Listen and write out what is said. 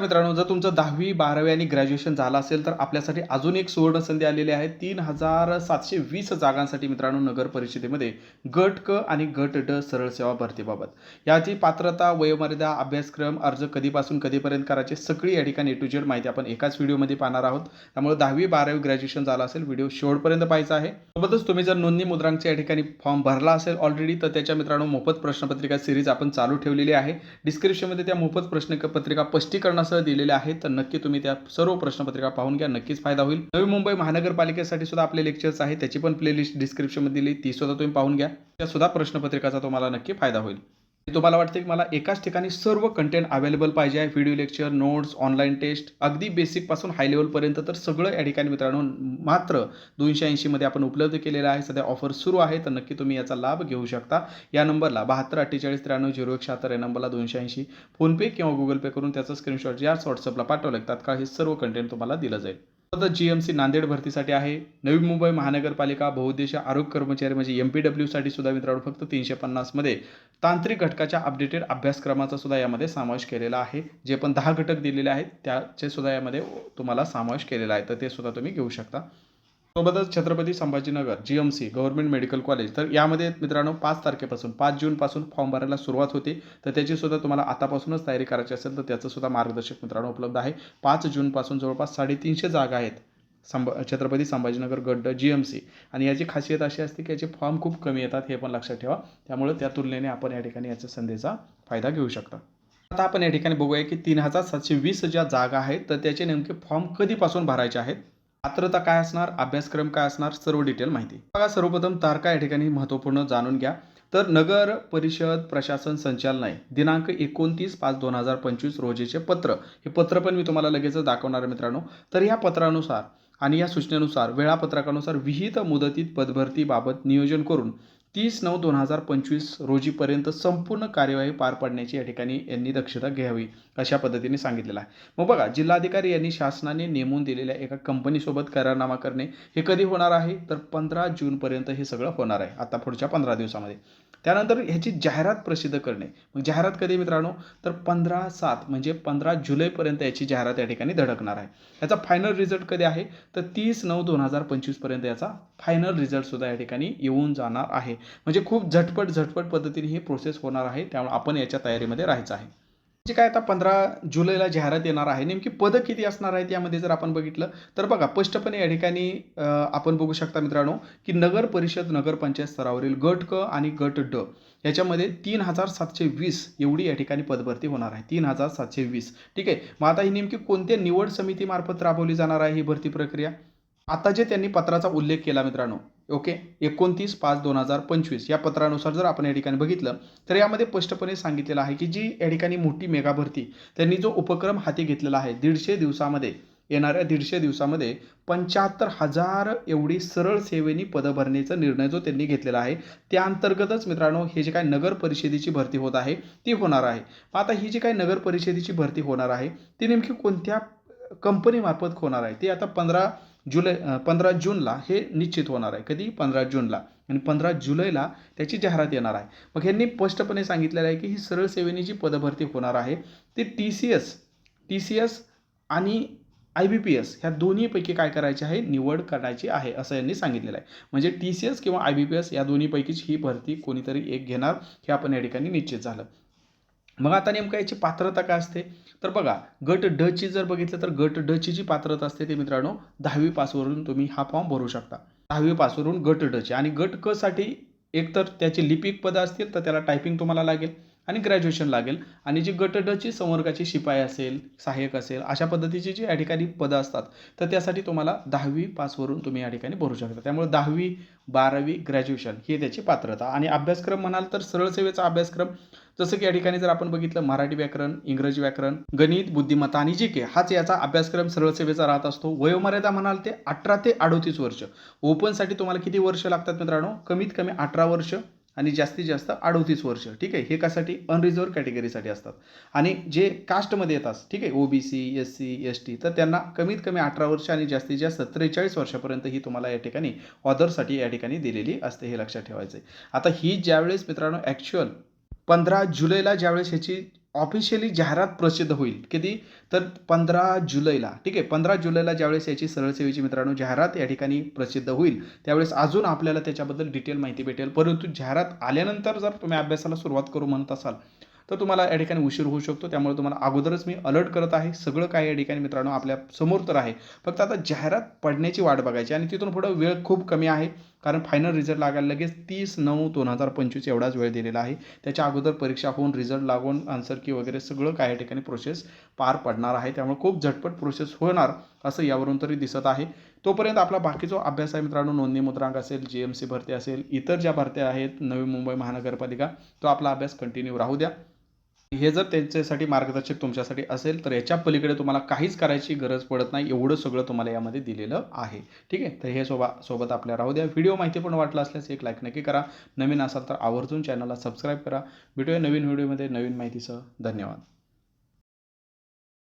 मित्रांनो जर तुमचं दहावी बारावी आणि ग्रॅज्युएशन झालं असेल तर आपल्यासाठी अजून एक सुवर्ण संधी आलेली आहे. तीन हजार सातशे वीस जागांसाठी मित्रांनो नगर परिषदेमध्ये गट क आणि गट ड सरळ सेवा भरतीबाबत याची पात्रता वयोमर्यादा अभ्यासक्रम अर्ज कधीपासून कधीपर्यंत करायचे सगळी या ठिकाणी ए टू जेड माहिती आपण एकाच व्हिडिओमध्ये पाहणार आहोत. त्यामुळे दहावी बारावी ग्रॅज्युएशन झालं असेल व्हिडिओ शेवटपर्यंत पाहायचा आहे. सोबतच तुम्ही जर नोंदणी मुद्रांकच्या या ठिकाणी फॉर्म भरला असेल ऑलरेडी तर त्याच्या मित्रांनो मोफत प्रश्नपत्रिका सिरीज आपण चालू ठेवलेली आहे. डिस्क्रिप्शनमध्ये त्या मोफत प्रश्नपत्रिका प्रश्नासह दिलेले आहेत तर नक्की तुम्ही त्या सर्व प्रश्नपत्रिका पाहून घ्या. नक्कीच फायदा होईल. नवी मुंबई महानगरपालिकेसाठी सुद्धा आपले लेक्चर्स आहेत. त्याची पण प्लेलिस्ट डिस्क्रिप्शनमध्ये दिली. ती सुद्धा तुम्ही पाहून घ्या. त्या सुद्धा प्रश्नपत्रिकाचा तुम्हाला नक्की फायदा होईल. तुम्हाला वाटते की मला एकाच ठिकाणी सर्व कंटेंट अवेलेबल पाहिजे आहे. Video lecture notes online test अगदी बेसिकपासून हाय लेवलपर्यंत तर सगळं या ठिकाणी मित्रांनो मात्र दोनशे ऐंशीमध्ये आपण उपलब्ध केलेलं आहे. सध्या ऑफर सुरू आहे तर नक्की तुम्ही याचा लाभ घेऊ शकता. या नंबरला बहात्तर अठ्ठेचाळीस त्र्याण्णव झिरो एक शहात्तर या नंबरला दोनशे ऐंशी फोनपे किंवा गुगल पे करून त्याचं स्क्रीनशॉट याच व्हॉट्सअपला पाठवलं. तात्काळ हे सर्व कंटेंट तुम्हाला दिलं जाईल. जी एम सी नांदेड भरतीसाठी आहे. नवी मुंबई महानगरपालिका बहुउद्देशीय आरोग्य कर्मचारी म्हणजे एम पी डब्ल्यूसाठी सुद्धा मित्रांनो फक्त तीनशे पन्नासमध्ये तांत्रिक घटकाच्या अपडेटेड अभ्यासक्रमाचा सुद्धा यामध्ये समावेश केलेला आहे. जे पण दहा घटक दिलेले आहेत त्याचे सुद्धा यामध्ये तुम्हाला समावेश केलेला आहे. तर ते सुद्धा तुम्ही घेऊ शकता. सोबतच Chhatrapati Sambhajinagar G M C government medical college तर यामध्ये मित्रांनो पाच तारखेपासून पाच जूनपासून फॉर्म भरायला सुरुवात होते. तर त्याची सुद्धा तुम्हाला आतापासूनच तयारी करायची असेल तर त्याचं सुद्धा मार्गदर्शक मित्रांनो उपलब्ध आहे. पाच जूनपासून जवळपास साडेतीनशे जागा आहेत. संभ छत्रपती संभाजीनगर गड्ड जी एम सी आणि याची खासियत अशी असते की याचे फॉर्म खूप कमी येतात हे पण लक्षात ठेवा. त्यामुळे त्या तुलनेने आपण या ठिकाणी याच्या संधीचा फायदा घेऊ शकता. आता आपण या ठिकाणी बघूया की तीन हजार सातशे वीस ज्या जागा आहेत तर त्याचे नेमके फॉर्म कधीपासून भरायचे आहेत? पात्रता काय असणार अभ्यासक्रम काय असणार सर्व डिटेल माहिती. बघा सर्वप्रथम तारखा या ठिकाणी महत्त्वपूर्ण जाणून घ्या. तर नगर परिषद प्रशासन संचालनाय दिनांक एकोणतीस पाच दोन हजार पंचवीस रोजीचे पत्र. हे पत्र पण मी तुम्हाला लगेचच दाखवणार आहे मित्रांनो. तर या पत्रानुसार आणि या सूचनेनुसार वेळापत्रकानुसार विहित मुदतीत पदभरतीबाबत नियोजन करून तीस नऊ दोन हजार पंचवीस रोजीपर्यंत संपूर्ण कार्यवाही पार पाडण्याची या ठिकाणी यांनी दक्षता घ्यावी अशा पद्धतीने सांगितलेलं आहे. मग बघा जिल्हाधिकारी यांनी शासनाने नेमून दिलेल्या एका कंपनीसोबत करारनामा करणे हे कधी होणार आहे? तर पंधरा जूनपर्यंत हे सगळं होणार आहे. आता पुढच्या पंधरा दिवसामध्ये. त्यानंतर ह्याची जाहिरात प्रसिद्ध करणे. मग जाहिरात कधी मित्रांनो? तर पंधरा सात म्हणजे पंधरा जुलैपर्यंत याची जाहिरात या ठिकाणी धडकणार आहे. याचा फायनल रिझल्ट कधी आहे? तर तीस नऊ दोन हजार पंचवीसपर्यंत याचा फायनल रिझल्टसुद्धा या ठिकाणी येऊन जाणार आहे. म्हणजे खूप झटपट झटपट पद्धतीने ही प्रोसेस होणार आहे. त्यामुळे आपण याच्या तयारीमध्ये राहायचं आहे. जे काय आता पंधरा जुलैला जाहिरात येणार आहे नेमकी पदं किती असणार आहेत यामध्ये जर आपण बघितलं तर बघा स्पष्टपणे या ठिकाणी आपण बघू शकता मित्रांनो की नगर परिषद नगरपंचायत स्तरावरील गट क आणि गट ड याच्यामध्ये तीन हजार सातशे वीस एवढी या ठिकाणी पदभरती होणार आहे. तीन हजार सातशे वीस. ठीक आहे? मग आता ही नेमकी कोणत्या निवड समितीमार्फत राबवली जाणार आहे ही भरती प्रक्रिया? आता जे त्यांनी पत्राचा उल्लेख केला मित्रांनो ओके? एकोणतीस पाच दोन हजार पंचवीस. या पत्रानुसार जर आपण या ठिकाणी बघितलं तर यामध्ये स्पष्टपणे सांगितलेलं आहे की जी या ठिकाणी मोठी मेगा भरती त्यांनी जो उपक्रम हाती घेतलेला आहे दीडशे दिवसामध्ये येणाऱ्या दीडशे दिवसामध्ये पंच्याहत्तर हजार एवढी सरळ सेवेनी पदं भरण्याचा निर्णय जो त्यांनी घेतलेला आहे त्या अंतर्गतच मित्रांनो हे जे काय नगर परिषदेची भरती होत आहे ती होणार आहे. आता ही जी काय नगर परिषदेची भरती होणार आहे ती नेमकी कोणत्या कंपनीमार्फत होणार आहे? ती आता पंधरा जुलै पंधरा जूनला हे निश्चित होणार आहे. कधी? पंधरा जूनला. आणि पंधरा जुलैला त्याची जाहिरात येणार आहे. मग ह्यांनी स्पष्टपणे सांगितलेलं आहे की ही सरळ सेवेनी जी पदभरती होणार आहे ती T C S T C S आणि आय बी पी एस ह्या दोन्हीपैकी काय करायचे आहे? निवड करायची आहे असं यांनी सांगितलेलं आहे. म्हणजे टी सी एस किंवा आय बी पी एस या दोन्हीपैकीच ही भरती कोणीतरी एक घेणार हे आपण या ठिकाणी निश्चित झालं. मग आता नेमकं याची पात्रता काय असते? तर बघा गट ड ची जर बघितलं तर गट ड ची जी पात्रता असते ते मित्रांनो दहावी पासवरून तुम्ही हा फॉर्म भरू शकता. दहावी पासवरून गट ड ची. आणि गट क साठी एकतर त्याची लिपिक पदं असतील तर त्याला टायपिंग तुम्हाला लागेल. आणि ग्रॅज्युएशन लागेल. आणि जी गट डची संवर्गाची शिपाई असेल सहाय्यक असेल अशा पद्धतीची जी या ठिकाणी पदं असतात तर त्यासाठी तुम्हाला दहावी पासवरून तुम्ही या ठिकाणी भरू शकता. त्यामुळे दहावी बारावी ग्रॅज्युएशन ही त्याची पात्रता. आणि अभ्यासक्रम म्हणाल तर सरळ सेवेचा अभ्यासक्रम जसं की या ठिकाणी जर आपण बघितलं मराठी व्याकरण इंग्रजी व्याकरण गणित बुद्धिमत्ता आणि जी के हाच याचा अभ्यासक्रम सरळ सेवेचा राहत असतो. वयोमर्यादा म्हणाल ते अठरा ते अडोतीस वर्ष. ओपनसाठी तुम्हाला किती वर्ष लागतात मित्रांनो? कमीत कमी अठरा वर्ष. आणि जास्तीत जास्त अडोतीस वर्ष ठीक आहे? हे कासाठी अनरिझर्व कॅटेगरीसाठी असतात. आणि जे कास्टमध्ये येतात ठीक आहे? O B C S C S T तर त्यांना कमीत कमी अठरा वर्ष आणि जास्तीत जास्त त्रेचाळीस वर्षापर्यंत ही तुम्हाला या ठिकाणी ऑदरसाठी या ठिकाणी दिलेली असते हे लक्षात ठेवायचं आहे आता ही ज्यावेळेस मित्रांनो ॲक्च्युअल पंधरा जुलैला ज्यावेळेस ह्याची ऑफिशियली जाहिरात प्रसिद्ध होईल. किती? तर पंधरा जुलैला. ठीक आहे? पंधरा जुलैला ज्यावेळेस याची सरळ सेवेची मित्रांनो जाहिरात या ठिकाणी प्रसिद्ध होईल. त्यावेळेस अजून आपल्याला त्याच्याबद्दल डिटेल माहिती भेटेल. परंतु जाहिरात आल्यानंतर जर तुम्ही अभ्यासाला सुरुवात करू म्हणत असाल तर तुम्हाला या ठिकाणी उशीर होऊ शकतो. त्यामुळे तुम्हाला अगोदरच मी अलर्ट करत आहे. सगळं काही या ठिकाणी मित्रांनो आपल्यासमोर तर आहे. फक्त आता जाहिरात पडण्याची वाट बघायची आणि तिथून पुढं वेळ खूप कमी आहे. कारण फायनल रिझल्ट लागायला लगेच तीस नऊ दोन हजार पंचवीस एवढाच वेळ दिलेला आहे. त्याच्या अगोदर परीक्षा होऊन रिझल्ट लागून आन्सर की वगैरे सगळं काही या ठिकाणी प्रोसेस पार पडणार आहे. त्यामुळे खूप झटपट प्रोसेस होणार असं यावरून तरी दिसत आहे. तोपर्यंत आपला बाकी जो अभ्यास आहे मित्रांनो नोंदणी मुद्रांक असेल जी एम सी भरती असेल इतर ज्या भरत्या आहेत नवी मुंबई महानगरपालिका तो आपला अभ्यास कंटिन्यू राहू द्या. हे जर त्यांच्यासाठी मार्गदर्शक तुमच्यासाठी असेल तर याच्या पलीकडे तुम्हाला काहीच करायची गरज पडत नाही. एवढं सगळं तुम्हाला यामध्ये दिलेलं आहे. ठीक आहे? तर हे सोबा सोबत आपल्या राहू द्या. व्हिडिओ माहिती पण वाटला असल्यास एक लाईक नक्की करा. नवीन असाल तर आवर्जून चॅनलला सबस्क्राईब करा. भेटूया नवीन व्हिडिओमध्ये नवीन माहितीसह. धन्यवाद.